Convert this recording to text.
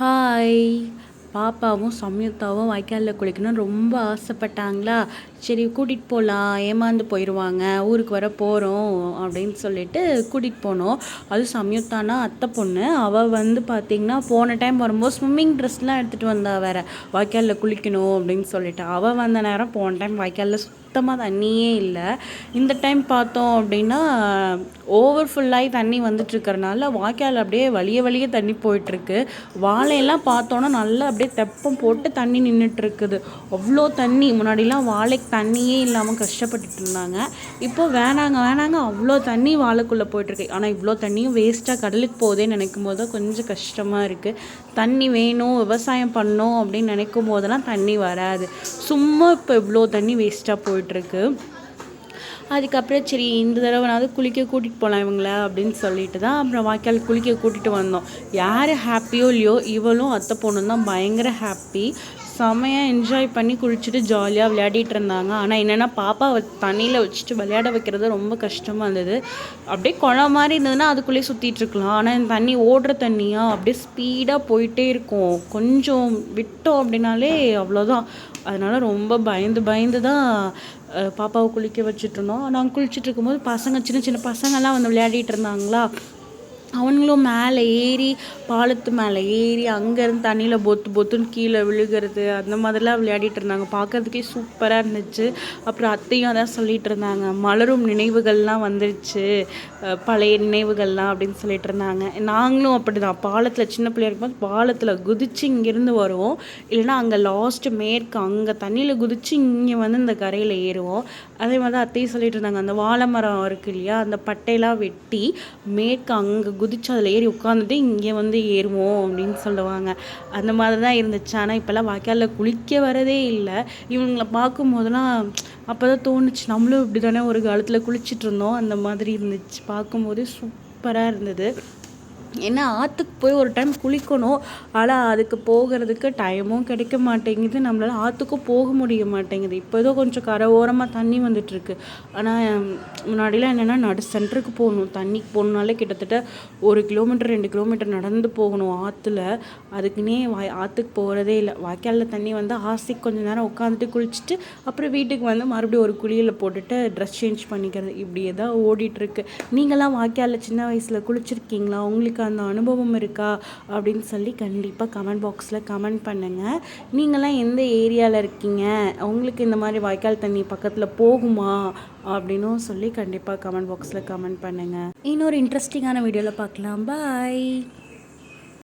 Hi பாப்பாவும் சம்யுக்தாவும் வாய்க்காலில் குளிக்கணும்னு ரொம்ப ஆசைப்பட்டாங்களா? சரி கூட்டிகிட்டு போகலாம் ஏமாந்து போயிடுவாங்க ஊருக்கு வர போகிறோம் அப்படின்னு சொல்லிட்டு கூட்டிகிட்டு போனோம். அதுவும் சம்யுக்தானா அத்தை பொண்ணு. அவள் வந்து பார்த்திங்கன்னா போன டைம் வரும்போது ஸ்விம்மிங் ட்ரெஸ்லாம் எடுத்துகிட்டு வந்தா வேறு. வாய்க்காலில் குளிக்கணும் அப்படின்னு சொல்லிட்டு. அவள் வந்த நேரம் போன டைம் வாய்க்காலில் சுத்தமாக தண்ணியே இல்லை. இந்த டைம் பார்த்தோம் அப்படின்னா ஓவர் ஃபுல்லாகி தண்ணி வந்துட்டுருக்கறனால வாய்க்கால் அப்படியே வழிய வழிய தண்ணி போயிட்டுருக்கு. வாழையெல்லாம் பார்த்தோன்னா நல்லா அப்படியே தெப்பம் போட்டு தண்ணி நின்றுட்டுருக்குது அவ்வளோ தண்ணி. முன்னாடிலாம் வாழைக்கு தண்ணியே இல்லாமல் கஷ்டப்பட்டுட்டு இருந்தாங்க. இப்போ வேணாங்க வேணாங்க அவ்வளோ தண்ணி வாழைக்குள்ளே போயிட்டுருக்கு. ஆனால் இவ்வளோ தண்ணியும் வேஸ்ட்டாக கடலுக்கு போதே நினைக்கும் போது கொஞ்சம் கஷ்டமாக இருக்குது தண்ணி வேணும் விவசாயம் பண்ணணும் அப்படின்னு நினைக்கும் போதெல்லாம் தண்ணி வராது. சும்மா இப்போ இவ்வளோ தண்ணி வேஸ்ட்டாக போயிட்டுருக்கு. அதுக்கப்புறம் சரி இந்த தடவைனாவது குளிக்க கூட்டிகிட்டு போகலாம் இவங்கள அப்படின்னு சொல்லிட்டு தான் அப்புறம் வாய்க்கால் குளிக்க கூட்டிகிட்டு வந்தோம். யார் ஹாப்பியோ இல்லையோ இவளும் அத்தை பொண்ணும் தான் பயங்கர ஹாப்பி செம்மையாக என்ஜாய் பண்ணி குளிச்சுட்டு ஜாலியாக விளையாடிட்டு இருந்தாங்க. ஆனால் என்னென்னா பாப்பா தண்ணியில் வச்சுட்டு விளையாட வைக்கிறது ரொம்ப கஷ்டமாக இருந்தது. அப்படியே குளம் மாதிரி இருந்ததுன்னா அதுக்குள்ளேயே சுற்றிட்டு இருக்கலாம். ஆனால் இந்த தண்ணி ஓடுற தண்ணியாக அப்படியே ஸ்பீடாக போயிட்டே இருக்கும். கொஞ்சம் விட்டோம் அப்படின்னாலே அவ்வளோதான் அதனால் ரொம்ப பயந்து பயந்து தான் பாப்பாவை குளிக்க வச்சுட்டு இருந்தோம். நாங்கள் குளிச்சுட்டு இருக்கும்போது பசங்க சின்ன சின்ன பசங்கள்லாம் வந்து விளையாடிட்டு இருந்தாங்களா? அவனுங்களும் மேலே ஏறி பாலத்து மேலே ஏறி அங்கேருந்து தண்ணியில் பொத்து பொத்துன்னு கீழே விழுகிறது அந்த மாதிரிலாம் விளையாடிட்டு இருந்தாங்க. பார்க்கறதுக்கே சூப்பராக இருந்துச்சு. அப்புறம் அத்தையும் அதான் சொல்லிட்டு இருந்தாங்க. மலரும் நினைவுகள்லாம் வந்துருச்சு. பழைய நினைவுகள்லாம் அப்படின்னு சொல்லிட்டு இருந்தாங்க. நாங்களும் அப்படி தான் பாலத்தில் சின்ன பிள்ளையா இருக்கும்போது பாலத்தில் குதிச்சு இங்கேருந்து வருவோம். இல்லைன்னா அங்கே லாஸ்ட்டு மேற்கு அங்கே தண்ணியில் குதிச்சு இங்கே வந்து இந்த கரையில் ஏறுவோம். அதே மாதிரி தான் அத்தையும் சொல்லிட்டு இருந்தாங்க. அந்த வாழை மரம் இருக்கு இல்லையா அந்த பட்டையெல்லாம் வெட்டி மேற்கு அங்கே குதிச்சு அதில் ஏறி உட்காந்துட்டு இங்கே வந்து ஏறுவோம் அப்படின்னு சொல்லுவாங்க. அந்த மாதிரி தான் இருந்துச்சு. ஆனால் இப்போல்லாம் வாய்க்காலில் குளிக்க வரதே இல்லை. இவங்களை பார்க்கும் போதெல்லாம் அப்போ தான் தோணுச்சு. நம்மளும் இப்படி தானே ஒரு காலத்தில் குளிச்சுட்டு இருந்தோம். அந்த மாதிரி இருந்துச்சு. பார்க்கும்போதே சூப்பராக இருந்தது. ஏன்னா ஆற்றுக்கு போய் ஒரு டைம் குளிக்கணும். ஆனால் அதுக்கு போகிறதுக்கு டைமும் கிடைக்க மாட்டேங்குது. நம்மளால் ஆற்றுக்கும் போக முடிய மாட்டேங்குது. இப்போ ஏதோ கொஞ்சம் கரை ஓரமாக தண்ணி வந்துட்டுருக்கு. ஆனால் முன்னாடிலாம் என்னென்னா நடு சென்டருக்கு போகணும். தண்ணிக்கு போகணுனாலே கிட்டத்தட்ட ஒரு கிலோமீட்டர் ரெண்டு கிலோமீட்டர் நடந்து போகணும் ஆற்றுல அதுக்குன்னே வாய் ஆற்றுக்கு போகிறதே இல்லை. வாய்க்காலில் தண்ணி வந்து ஆசைக்கு கொஞ்சம் நேரம் உட்காந்துட்டு குளிச்சுட்டு அப்புறம் வீட்டுக்கு வந்து மறுபடியும் ஒரு குளியில் போட்டுட்டு ட்ரெஸ் சேஞ்ச் பண்ணிக்கிறது. இப்படியே தான் ஓடிட்டுருக்கு. நீங்களாம் வாய்க்காலில் சின்ன வயசில் குளிச்சிருக்கீங்களா? உங்களுக்கு உங்களுக்கு அந்த அனுபவம் இருக்கா அப்படின்னு சொல்லி கண்டிப்பாக கமெண்ட் பாக்ஸில் கமெண்ட் பண்ணுங்கள் நீங்களாம் எந்த ஏரியாவில் இருக்கீங்க? உங்களுக்கு இந்த மாதிரி வாய்க்கால் தண்ணி பக்கத்தில் போகுமா? அப்படின்னும் சொல்லி கண்டிப்பாக கமெண்ட் பாக்ஸில் கமெண்ட் பண்ணுங்கள் இன்னொரு இன்ட்ரெஸ்டிங்கான வீடியோவில் பார்க்கலாம். பாய்